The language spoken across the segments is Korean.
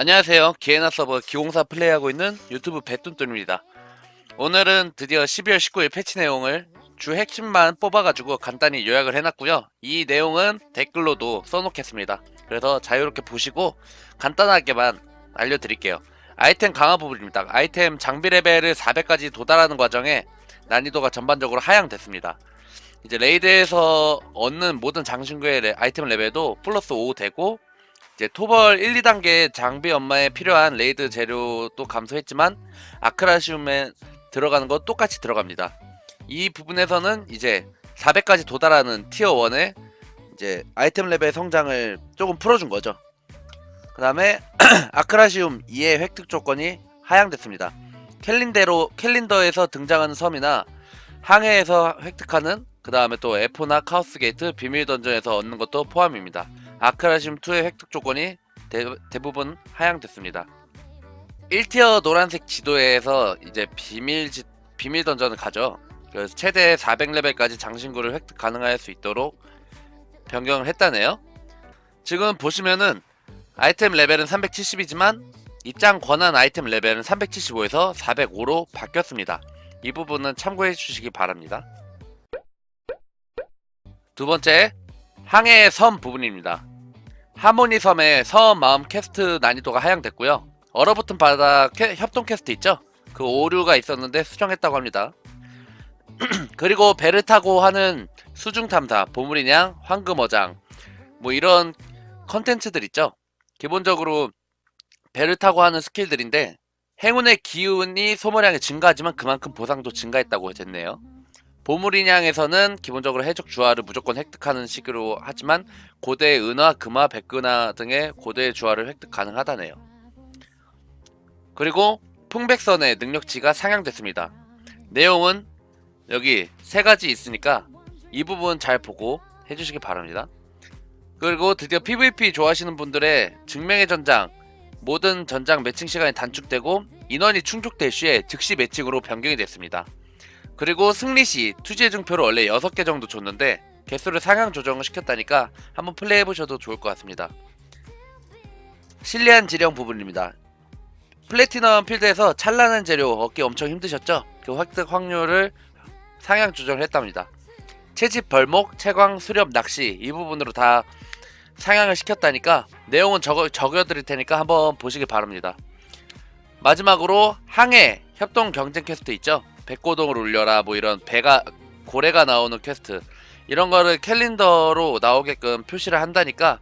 안녕하세요. 기에나 서버 기공사 플레이하고 있는 유튜브 배뚠뚠입니다. 오늘은 드디어 12월 19일 패치 내용을 주 핵심만 뽑아가지고 간단히 요약을 해놨고요. 이 내용은 댓글로도 써놓겠습니다. 그래서 자유롭게 보시고 간단하게만 알려드릴게요. 아이템 강화 부분입니다. 아이템 장비 레벨을 400까지 도달하는 과정에 난이도가 전반적으로 하향됐습니다. 이제 레이드에서 얻는 모든 장신구의 레- 아이템 레벨도 플러스 5 되고 이제 토벌 1, 2단계 장비 엄마에 필요한 레이드 재료도 감소했지만 아크라시움에 들어가는 거 똑같이 들어갑니다. 이 부분에서는 이제 400까지 도달하는 티어 1의 이제 아이템 레벨 성장을 조금 풀어준 거죠. 그 다음에 아크라시움 2의 획득 조건이 하향됐습니다. 캘린데로 캘린더에서 등장하는 섬이나 항해에서 획득하는 그 다음에 또 에포나 카오스 게이트 비밀 던전에서 얻는 것도 포함입니다. 아크라시움 2의 획득 조건이 대, 대부분 하향됐습니다. 1티어 노란색 지도에서 이제 비밀 지, 비밀 던전을 가죠. 그래서 최대 400레벨까지 장신구를 획득 가능할 수 있도록 변경을 했다네요. 지금 보시면은 아이템 레벨은 370이지만 입장 권한 아이템 레벨은 375에서 405로 바뀌었습니다. 이 부분은 참고해 주시기 바랍니다. 두 번째, 항해의 섬 부분입니다. 하모니 섬의 섬 마음 캐스트 난이도가 하향됐고요. 얼어붙은 바다 캐- 협동 캐스트 있죠? 그 오류가 있었는데 수정했다고 합니다. 그리고 배를 타고 하는 수중 탐사, 보물인양, 황금어장 뭐 이런 컨텐츠들 있죠? 기본적으로 배를 타고 하는 스킬들인데 행운의 기운이 소모량이 증가하지만 그만큼 보상도 증가했다고 됐네요. 보물인양에서는 기본적으로 해적 주화를 무조건 획득하는 식으로 하지만 고대의 은화, 금화, 백근화 등의 고대의 주화를 획득 가능하다네요. 그리고 풍백선의 능력치가 상향됐습니다. 내용은 여기 세 가지 있으니까 이 부분 잘 보고 해주시기 바랍니다. 그리고 드디어 PVP 좋아하시는 분들의 증명의 전장 모든 전장 매칭 시간이 단축되고 인원이 충족될 시에 즉시 매칭으로 변경이 됐습니다. 그리고 승리 시 투지의 증표를 원래 6개 정도 줬는데 개수를 상향 조정을 시켰다니까 한번 플레이해 보셔도 좋을 것 같습니다. 실리안 지령 부분입니다. 플래티넘 필드에서 찬란한 재료 얻기 엄청 힘드셨죠? 그 획득 확률을 상향 조정을 했답니다. 채집 벌목, 채광, 수렵, 낚시 이 부분으로 다 상향을 시켰다니까 내용은 적어, 적어드릴 테니까 한번 보시기 바랍니다. 마지막으로 항해 협동 경쟁 퀘스트 있죠? 백고동을 울려라 뭐 이런 배가 고래가 나오는 퀘스트 이런 거를 캘린더로 나오게끔 표시를 한다니까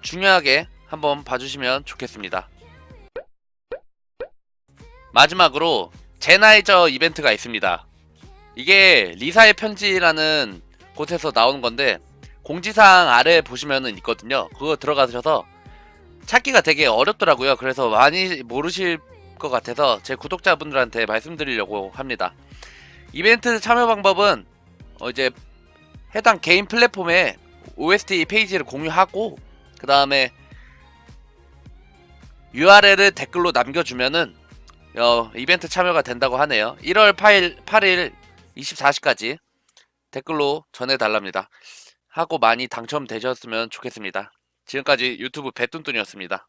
중요하게 한번 봐주시면 좋겠습니다. 마지막으로 제나이저 이벤트가 있습니다. 이게 리사의 편지라는 곳에서 나오는 건데 공지사항 아래 보시면은 있거든요. 그거 들어가셔서 찾기가 되게 어렵더라고요. 그래서 많이 모르실 것 같아서 제 구독자분들한테 말씀드리려고 합니다. 이벤트 참여 방법은 어 이제 해당 개인 플랫폼에 OST 페이지를 공유하고 그 다음에 URL을 댓글로 남겨주면은 어, 이벤트 참여가 된다고 하네요. 1월 8일, 8일 24시까지 댓글로 전해달랍니다. 하고 많이 당첨되셨으면 좋겠습니다. 지금까지 유튜브 배뚠뚠이었습니다.